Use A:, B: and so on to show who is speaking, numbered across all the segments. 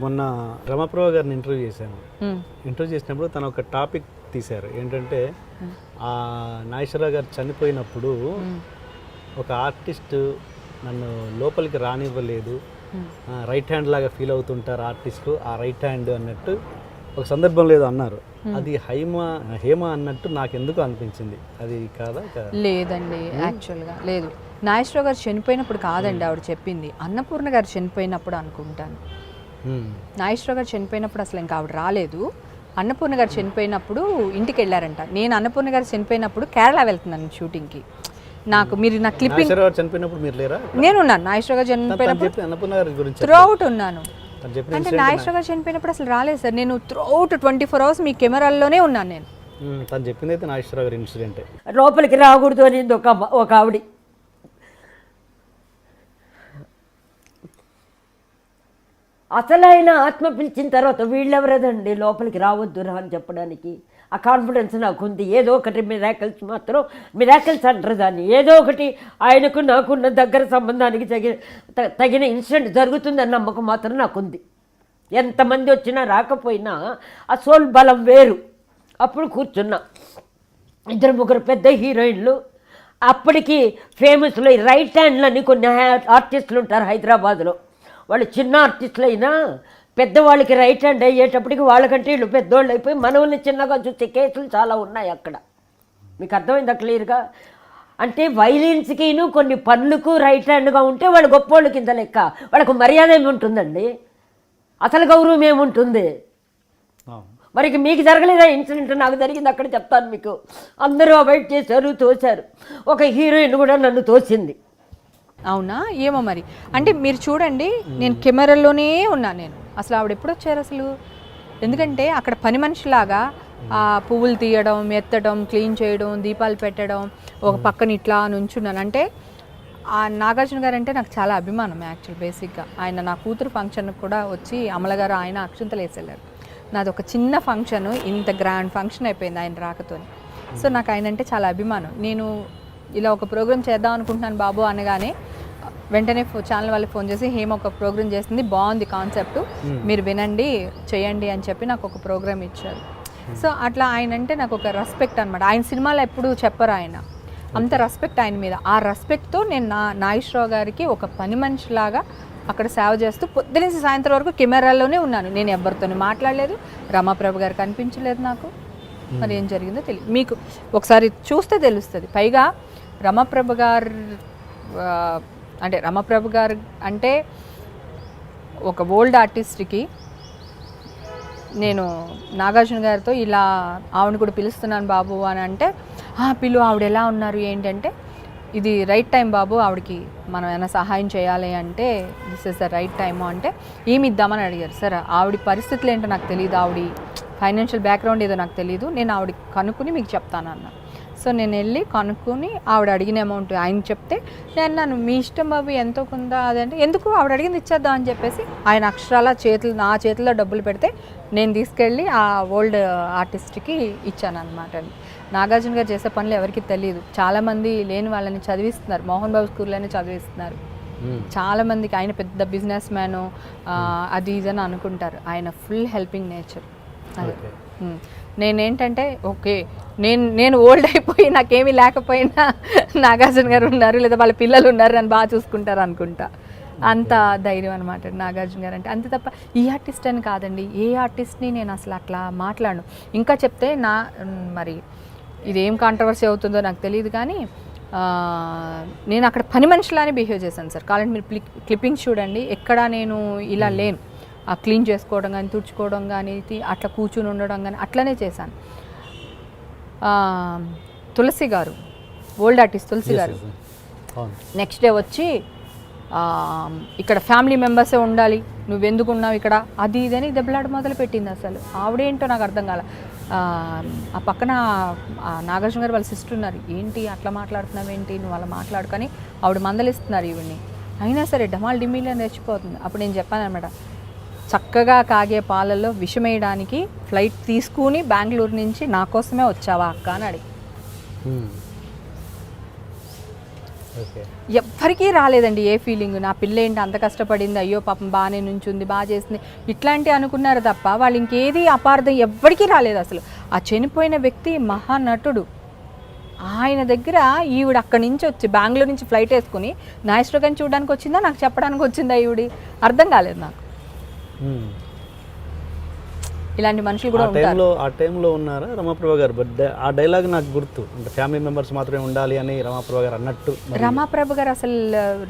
A: మొన్న రమప్రభ గారిని ఇంటర్వ్యూ చేశాను. ఇంటర్వ్యూ చేసినప్పుడు తను ఒక టాపిక్ తీశారు. ఏంటంటే ఆ నాగేశ్వరరావు గారు చనిపోయినప్పుడు ఒక ఆర్టిస్ట్ నన్ను లోపలికి రానివ్వలేదు. రైట్ హ్యాండ్ లాగా ఫీల్ అవుతుంటారు ఆర్టిస్టులు. ఆ రైట్ హ్యాండ్ అన్నట్టు ఒక సందర్భం లేదు అన్నారు. అది హైమ హేమ అన్నట్టు నాకు ఎందుకు అనిపించింది? అది కాదా?
B: లేదండి యాక్చువల్గా లేదు. నాగేశ్వరరావు గారు చనిపోయినప్పుడు కాదండి ఆవిడ చెప్పింది. అన్నపూర్ణ గారు చనిపోయినప్పుడు అనుకుంటాను. నాగేశ్వరరావు గారు చనిపోయినప్పుడు అసలు ఇంకా ఆవిడ రాలేదు. అన్నపూర్ణ గారు చనిపోయినప్పుడు ఇంటికి వెళ్ళారంట నేను అన్నపూర్ణ గారు చనిపోయినప్పుడు కేరళ వెళ్తున్నాను షూటింగ్కి. నాకు మీరు నా క్లిప్పింగ్
A: చనిపోయినప్పుడు మీరు లేరా?
B: నేను ఉన్నాను. నాగేశ్వరరావు గారు చనిపోయినప్పుడు
A: చెప్పి అన్నపూర్ణ గారి గురించి
B: త్రూ అవుట్ ఉన్నాను. అంటే నాగేశ్వరరావు గారు చనిపోయినప్పుడు అసలు రాలేదు సార్. నేను throughout twenty four hours మీ కెమెరాల్లోనే ఉన్నాను నేను.
A: మ్మ్. తను చెప్పింది అయితే నాగేశ్వరరావు గారి ఇన్సిడెంటే.
C: లోపలికి రాకూడదు అనేది ఒక ఒక ఆవిడ. అసలైన ఆత్మ పిలిచిన తర్వాత వీళ్ళెవరదండి? లోపలికి రావద్దు రా అని చెప్పడానికి. ఆ కాన్ఫిడెన్స్ నాకు ఉంది. ఏదో ఒకటి మిరాకల్స్ మాత్రం మిరాకిల్స్ అంటారు దాన్ని. ఏదో ఒకటి ఆయనకు నాకున్న దగ్గర సంబంధానికి తగిన తగిన ఇన్సిడెంట్ జరుగుతుందన్న నమ్మకం మాత్రం నాకుంది. ఎంతమంది వచ్చినా రాకపోయినా ఆ సోల్ బలం వేరు. అప్పుడు కూర్చున్నా. ఇద్దరు ముగ్గురు పెద్ద హీరోయిన్లు. అప్పటికి ఫేమస్లో రైట్ హ్యాండ్లని కొన్ని ఆర్టిస్టులు ఉంటారు హైదరాబాద్లో. వాళ్ళు చిన్న ఆర్టిస్టులు అయినా పెద్దవాళ్ళకి రైట్ హ్యాండ్ అయ్యేటప్పటికి వాళ్ళకంటే వీళ్ళు పెద్దోళ్ళు అయిపోయి మనల్ని చిన్నగా చూసే కేసులు చాలా ఉన్నాయి అక్కడ. మీకు అర్థమైందా క్లియర్గా? అంటే వైలిన్స్కిను కొన్ని పనులకు రైట్ హ్యాండ్గా ఉంటే వాళ్ళు గొప్పోళ్ళ కింద లెక్క. వాళ్ళకు మర్యాద ఏమి ఉంటుందండి అసలు గౌరవం ఏముంటుంది?
A: అవును.
C: మరి మీకు జరగలేదా ఇన్సిడెంట్? నాకు జరిగింది అక్కడ చెప్తాను మీకు. అందరూ అవాయిడ్ చేశారు తోశారు. ఒక హీరోయిన్ కూడా నన్ను తోసింది.
B: అవునా? ఏమో మరి. అంటే మీరు చూడండి నేను కెమెరాలోనే ఉన్నాను నేను. అసలు ఆవిడ ఎప్పుడు వచ్చారు అసలు? ఎందుకంటే అక్కడ పని మనిషిలాగా ఆ పువ్వులు తీయడం ఎత్తడం క్లీన్ చేయడం దీపాలు పెట్టడం ఒక పక్కన ఇట్లా నుంచున్నాను. అంటే ఆ నాగార్జున గారు అంటే నాకు చాలా అభిమానం యాక్చువల్ బేసిక్గా. ఆయన నా కూతురు ఫంక్షన్కి కూడా వచ్చి అమలగారు ఆయన అక్షంతలు వేసేళ్ళారు. నాది ఒక చిన్న ఫంక్షన్ ఇంత గ్రాండ్ ఫంక్షన్ అయిపోయింది ఆయన రాకతోని. సో నాకు ఆయన అంటే చాలా అభిమానం. నేను ఇలా ఒక ప్రోగ్రామ్ చేద్దాం అనుకుంటున్నాను బాబు అనగానే వెంటనే ఛానల్ వాళ్ళకి ఫోన్ చేసి హేమ ఒక ప్రోగ్రామ్ చేసింది బాగుంది కాన్సెప్ట్. మీరు వినండి చేయండి అని చెప్పి నాకు ఒక ప్రోగ్రామ్ ఇచ్చారు. సో అట్లా ఆయన అంటే నాకు ఒక రెస్పెక్ట్ అనమాట ఆయన సినిమాలో ఎప్పుడు చెప్పరు ఆయన. అంత రెస్పెక్ట్ ఆయన మీద. ఆ రెస్పెక్ట్తో నేను నా నాగేశ్వరరావు గారికి ఒక పని మనిషిలాగా అక్కడ సేవ చేస్తూ పొద్దునేసి సాయంత్రం వరకు కెమెరాలోనే ఉన్నాను. నేను ఎవరితోని మాట్లాడలేదు. రమాప్రభు గారు కనిపించలేదు నాకు. మరి ఏం జరిగిందో తెలియదు. మీకు ఒకసారి చూస్తే తెలుస్తుంది. పైగా రమాప్రభు గారు అంటే రమాప్రభు గారు అంటే ఒక ఓల్డ్ ఆర్టిస్ట్కి నేను నాగార్జున గారితో ఇలా ఆవిడ కూడా పిలుస్తున్నాను బాబు అని అంటే "ఆ, పిలు ఆవిడ ఎలా ఉన్నారు? ఏంటంటే ఇది రైట్ టైం బాబు ఆవిడకి మనం ఏమైనా సహాయం చేయాలి అంటే this is the right time అంటే ఏమి ఇద్దామని అడిగారు. సార్ ఆవిడ పరిస్థితులు ఏంటో నాకు తెలియదు ఆవిడ ఫైనాన్షియల్ బ్యాక్గ్రౌండ్ ఏదో నాకు తెలియదు నేను ఆవిడ కనుక్కుని మీకు చెప్తాను అన్న. సో నేను వెళ్ళి కనుక్కొని ఆవిడ అడిగిన అమౌంట్ ఆయన చెప్తే నేను అన్నాను మీ ఇష్టం బాబు ఎంతో కొందా అదంటే ఎందుకు ఆవిడ అడిగింది ఇచ్చేద్దాం అని చెప్పేసి ఆయన అక్షరాల చేతులు నా చేతిలో డబ్బులు పెడితే నేను తీసుకెళ్ళి ఆ ఓల్డ్ ఆర్టిస్ట్కి ఇచ్చాను అనమాట నాగార్జున గారు చేసే పనులు ఎవరికి తెలియదు చాలామంది లేని వాళ్ళని చదివిస్తున్నారు. మోహన్ బాబు స్కూల్లోనే చదివిస్తున్నారు.
A: మ్మ్.
B: చాలా మందికి ఆయన పెద్ద బిజినెస్ మ్యాన్ అది ఇది అని అనుకుంటారు. ఆయన ఫుల్ హెల్పింగ్ నేచర్. నేనేంటంటే ఓకే నేను నేను ఓల్డ్ అయిపోయి నాకేమీ లేకపోయినా నాగార్జున గారు ఉన్నారు లేదా వాళ్ళ పిల్లలు ఉన్నారు నన్ను బాగా చూసుకుంటారు అనుకుంటా. అంత ధైర్యం అనమాట నాగార్జున గారు అంటే. అంతే తప్ప ఈ ఆర్టిస్ట్ అని కాదండి ఏ ఆర్టిస్ట్ని నేను అసలు అట్లా మాట్లాడను. ఇంకా చెప్తే నా మరి ఇదేం కాంట్రవర్సీ అవుతుందో నాకు తెలియదు కానీ నేను అక్కడ పని మనిషిలానే బిహేవ్ చేశాను సార్. కావాలంటే మీరు క్లిప్ క్లిప్పింగ్స్ చూడండి ఎక్కడా నేను ఇలా లేను. క్లీన్ చేసుకోవడం కానీ తుడుచుకోవడం కానీ అట్లా కూర్చుని ఉండడం కానీ అట్లనే చేశాను. తులసి గారు ఓల్డ్ ఆర్టిస్ట్ తులసి గారు. నెక్స్ట్ డే వచ్చి ఇక్కడ ఫ్యామిలీ మెంబర్సే ఉండాలి నువ్వెందుకు ఉన్నావు ఇక్కడ? అది ఇదని దెబ్బలాట మొదలు పెట్టింది అసలు. ఆవిడేంటో నాకు అర్థం కాల ఆ, పక్కన నాగార్జున గారు వాళ్ళ సిస్టర్ ఉన్నారు. ఏంటి అట్లా మాట్లాడుతున్నావు? ఏంటి? నువ్వు అలా మాట్లాడుకొని ఆవిడ మందలిస్తున్నారు ఈవిడ్ని. అయినా సరే డమాల్ డిమీలు అని తెచ్చిపోతుంది అప్పుడు నేను చెప్పాను అనమాట చక్కగా కాగే పాలల్లో విషమేయడానికి ఫ్లైట్ తీసుకుని బెంగళూరు నుంచి నా కోసమే వచ్చావా అక్క అని అడిగి. ఎవ్వరికీ రాలేదండి ఏ ఫీలింగ్. నా పిల్ల ఏంటి అంత కష్టపడింది అయ్యో పాపం బాగానే నుంచుంది బాగా చేసింది. ఇట్లాంటివి అనుకున్నారు తప్ప వాళ్ళు ఇంకేది అపార్థం ఎవ్వరికీ రాలేదు అసలు. ఆ చనిపోయిన వ్యక్తి మహానటుడు ఆయన దగ్గర ఈవిడ అక్కడి నుంచి వచ్చి బెంగళూరు నుంచి ఫ్లైట్ వేసుకుని నాయశ్వరగాన్ని చూడడానికి వచ్చిందా నాకు చెప్పడానికి వచ్చిందా ఈవిడి? అర్థం కాలేదు నాకు. ఇలాంటి మనుషులు కూడా
A: టైంలో ఆ టైంలో ఉన్నారా రమాప్రభ గారు? బట్ ఆ డైలాగ్ నాకు గుర్తు. అంటే ఫ్యామిలీ మెంబర్స్ మాత్రమే ఉండాలి అని రమాప్రభ గారు అన్నట్టు
B: రమాప్రభు గారు అసలు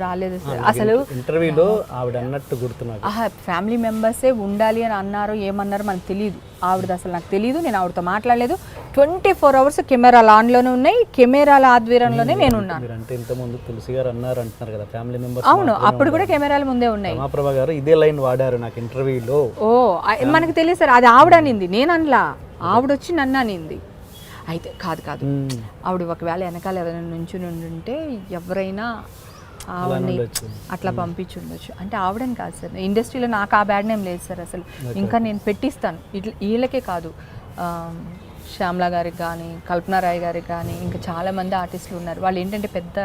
B: రాలేదు. అసలు
A: ఇంటర్వ్యూలో ఆవిడ అన్నట్టు గుర్తు నాకు.
B: ఆహా ఫ్యామిలీ మెంబర్సే ఉండాలి అని అన్నారు ఏమన్నారు మనకు తెలియదు ఆవిడది అసలు నాకు తెలియదు నేను ఆవిడతో మాట్లాడలేదు. ట్వంటీ ఫోర్ అవర్స్ కెమెరాలు ఆన్లోనే ఉన్నాయి. కెమెరాల ఆధ్వర్యంలోనే నేను ఉన్నాను
A: అంటే ఇంతకుముందు తులసి గారు అన్నారు అంటున్నారు కదా ఫ్యామిలీ మెంబర్స్
B: అవును అప్పుడు కూడా కెమెరాల ముందే ఉన్నాయి.
A: రమాప్రభ గారు ఇదే లైన్ వాడారు నాకు ఇంటర్వ్యూలో.
B: ఓ మనకు తెలియదు సార్ అది ఆవిడ అనింది. నేను అనలా. ఆవిడ వచ్చి నన్ను అనింది. అయితే కాదు కాదు. ఆవిడ ఒకవేళ వెనకాల ఎవరైనా నుంచి ఉంటే ఎవరైనా ఆవిడని. అట్లా పంపించి ఉండొచ్చు. అంటే ఆవిడని కాదు సార్ ఇండస్ట్రీలో నాకు ఆ బ్యాడ్ నేమ్ లేదు సార్ అసలు. ఇంకా నేను పెట్టిస్తాను. ఇట్లా వీళ్ళకే కాదు. శ్యామ్లా గారికి కానీ కల్పనా రాయ్ గారికి కానీ ఇంకా చాలా మంది ఆర్టిస్టులు ఉన్నారు. వాళ్ళు ఏంటంటే పెద్ద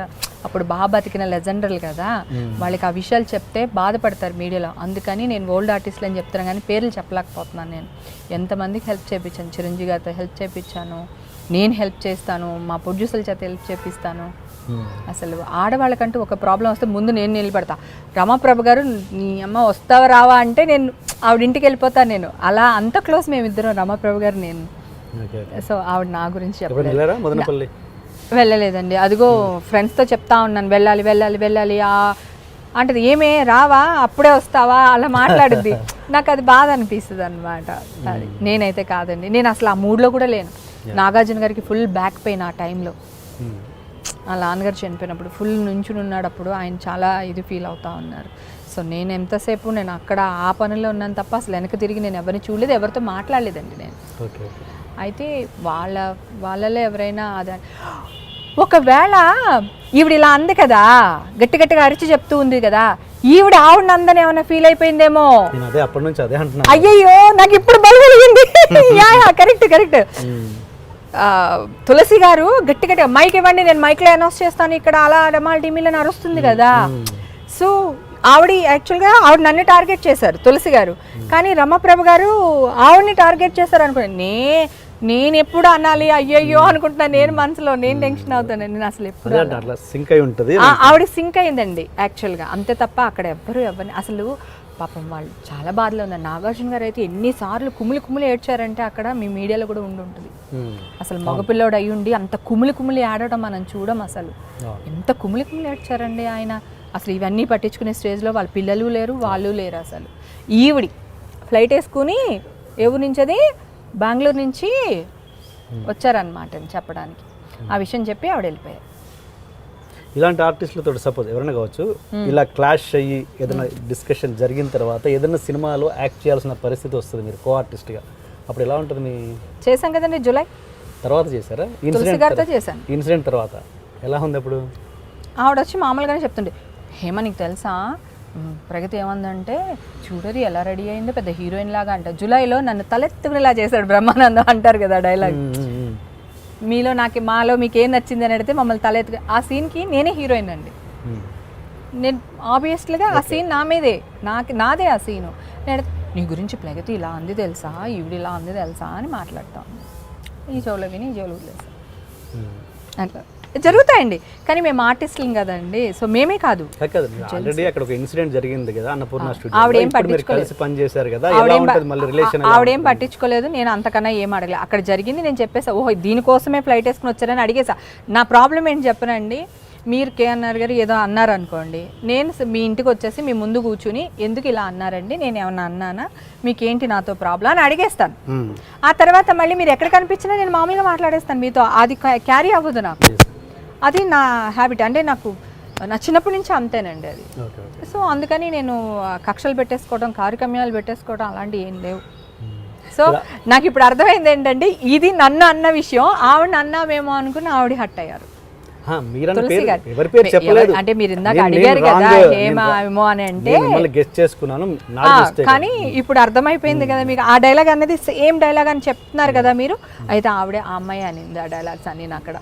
B: అప్పుడు బాగా బతికిన లెజెండర్లు కదా. వాళ్ళకి ఆ విషయాలు చెప్తే బాధపడతారు మీడియాలో. అందుకని నేను ఓల్డ్ ఆర్టిస్టులు అని చెప్తాను కానీ పేర్లు చెప్పలేకపోతున్నాను నేను. ఎంతమందికి హెల్ప్ చేయించాను చిరంజీవి గారితో హెల్ప్ చేయించాను నేను హెల్ప్ చేస్తాను. మా ప్రొడ్యూసర్ల చేత హెల్ప్ చేపిస్తాను. అసలు ఆడవాళ్ళకంటూ ఒక ప్రాబ్లం వస్తే ముందు నేను నిలబడతా. రమాప్రభ గారు నీ అమ్మ వస్తావా రావా? అంటే నేను ఆవిడ ఇంటికి వెళ్ళిపోతాను నేను. అలా అంత క్లోజ్ మేమిద్దరం రమాప్రభ గారు నేను సో ఆవిడ నా గురించి చెప్పలేదు. వెళ్ళలేదండి. అదిగో ఫ్రెండ్స్తో చెప్తా ఉన్నాను. వెళ్ళాలి వెళ్ళాలి వెళ్ళాలి. అంటది ఏమే రావా? అప్పుడే వస్తావా? అలా మాట్లాడుద్ది. నాకు అది బాధ అనిపిస్తుంది అనమాట అది నేనైతే కాదండి. నేను అసలు ఆ మూడ్లో కూడా లేను. నాగార్జున గారికి ఫుల్ బ్యాక్ పెయిన్ ఆ టైంలో
A: మ్మ్.
B: ఆ నాన్నగారు చనిపోయినప్పుడు ఫుల్ నుంచుని ఉన్నాడు అప్పుడు ఆయన చాలా ఇది ఫీల్ అవుతా ఉన్నారు. సో నేను ఎంతసేపు నేను అక్కడ ఆ పనుల్లో ఉన్నాను తప్ప అసలు వెనక తిరిగి నేను ఎవరిని చూడలేదు ఎవరితో మాట్లాడలేదండి నేను. అయితే వాళ్ళ వాళ్ళలో ఎవరైనా అదే ఒకవేళ ఈవిడ ఇలా అంది కదా గట్టి గట్టిగా అరిచి చెప్తూ ఉంది కదా ఈవిడ ఆవిడ అందని ఏమైనా ఫీల్ అయిపోయిందేమో?
A: నేను అదే అప్పటి నుంచి అదే అంటున్నా
B: అయ్యయ్యో నాకు ఇప్పుడు బలు కలిగింది యా కరెక్ట్ కరెక్ట్. తులసి గారు గట్టి గట్టిగా మైక్ ఇవ్వండి నేను మైక్లో అనౌన్స్ చేస్తాను ఇక్కడ అలా డమాల్ టీమీలో అరుస్తుంది కదా. సో ఆవిడ యాక్చువల్గా ఆవిడ నన్ను టార్గెట్ చేశారు తులసి గారు. కానీ రమప్రభ గారు ఆవిడని టార్గెట్ చేశారు అనుకున్నాను నే నేను ఎప్పుడు అనాలి? అయ్యయ్యో అనుకుంటున్నాను నేను మనసులో నేను టెన్షన్ అవుతాను. నేను అసలు ఎప్పుడు
A: అట్లా సింక్ అయి ఉంటుంది.
B: ఆవిడ సింక్ అయిందండి యాక్చువల్గా. అంతే తప్ప అక్కడ ఎవ్వరు ఎవరిని అసలు పాపం వాళ్ళు చాలా బాధలో ఉన్నారు. నాగార్జున గారు అయితే ఎన్నిసార్లు కుమిలి కుమిలి ఏడ్చారంటే అక్కడ మీ మీడియాలో కూడా ఉండి ఉంటుంది. అసలు మగపిల్లోడు అయి ఉండి అంత కుమిలి కుమిలి ఆడటం మనం చూడం అసలు. ఎంత కుమిలి కుమిలి ఏడ్చారండి ఆయన. అసలు ఇవన్నీ పట్టించుకునే స్టేజ్లో వాళ్ళ పిల్లలు లేరు వాళ్ళు లేరు అసలు. ఈవిడి ఫ్లైట్ వేసుకుని ఏ ఊరు నుంచి అది? బెంగళూరు నుంచి వచ్చారనమాట చెప్పడానికి. ఆ విషయం చెప్పి ఆవిడ వెళ్ళిపోయారు.
A: ఇలాంటి ఆర్టిస్టులతో సపోజ్ ఎవరైనా కావచ్చు ఇలా క్లాష్ అయ్యి ఏదైనా డిస్కషన్ జరిగిన తర్వాత ఏదైనా సినిమాలో యాక్ట్ చేయాల్సిన పరిస్థితి వస్తుంది మీరు కో ఆర్టిస్ట్గా అప్పుడు ఎలా ఉంటుంది మీ
B: చేశాం కదండి జూలై.
A: తర్వాత చేశారా?
B: గారితో చేశాను.
A: ఇన్సిడెంట్ తర్వాత. ఎలా ఉంది అప్పుడు?
B: ఆవిడ వచ్చి మామూలుగానే చెప్తుండే హేమ నీకు తెలుసా? ప్రగతి ఏమందంటే చూడరి ఎలా రెడీ అయిందో పెద్ద హీరోయిన్ లాగా అంట. జూలైలో నన్ను తలెత్తుకునేలా చేశాడు బ్రహ్మానందం అంటారు కదా డైలాగ్. మీలో నాకు మాలో మీకు ఏం నచ్చింది అని అడిగితే మమ్మల్ని తలెత్తుకు ఆ సీన్కి నేనే హీరోయిన్ అండి. నేను ఆబ్వియస్లీగా ఆ సీన్ నా మీదే. నాకు నాదే ఆ సీను. నేను నీ గురించి ప్రగతి ఇలా అంది తెలుసా? ఈవిడ ఇలా అంది తెలుసా? అని మాట్లాడతాను. ఈ చెవులో విని ఈ చెవులో. అట్లా. జరుగుతాయండి. కానీ మేము ఆర్టిస్టులం కదండి. సో మేమే కాదు.
A: ఆల్రెడీ అక్కడ ఒక ఇన్సిడెంట్ జరిగింది కదా అన్నపూర్ణ స్టూడియో
B: ఆవిడేం పట్టించుకోలేదు.
A: కలిసి పని చేశారు కదా ఎలా
B: ఆవిడేం
A: మళ్ళీ రిలేషన్
B: ఆవిడేం పట్టించుకోలేదు. నేను అంతకన్నా ఏం అడగలేదు అక్కడ జరిగింది నేను చెప్పేసా ఓహో దీనికోసమే ఫ్లైట్ వేసుకుని వచ్చారని అడిగేసా. నా ప్రాబ్లం ఏంటి చెప్పనండి? మీరు కేఎన్ఆర్ గారు ఏదో అన్నారు అనుకోండి. నేను మీ ఇంటికి వచ్చేసి మీ ముందు కూర్చుని ఎందుకు ఇలా అన్నారండి? నేను ఏమన్నా అన్నానా? మీకేంటి నాతో ప్రాబ్లం అని అడిగేస్తాను. ఆ తర్వాత మళ్ళీ మీరు ఎక్కడ కనిపించినా నేను మామూలుగా మాట్లాడేస్తాను మీతో. అది క్యారీ అవ్వదు నాకు. అది నా హ్యాబిట్ అంటే నాకు నా చిన్నప్పటి నుంచి అంతేనండి అది. సో అందుకని నేను కక్షలు పెట్టేసుకోవడం కార్యక్రమాలు పెట్టేసుకోవడం అలాంటివి ఏం లేవు. సో నాకు ఇప్పుడు అర్థమైంది ఏంటంటే ఇది నన్ను అన్న విషయం ఆవిడ అన్నామేమో అనుకుని ఆవిడ హట్ అయ్యారు. అంటే మీరు ఇందాక అడిగారు కదా ఏమో అని అంటే కానీ ఇప్పుడు అర్థమైపోయింది కదా మీకు. ఆ డైలాగ్ అనేది సేమ్ డైలాగ్ అని చెప్తున్నారు కదా మీరు. అయితే ఆవిడే ఆ అమ్మాయి అనింది ఆ డైలాగ్స్ అన్ని అక్కడ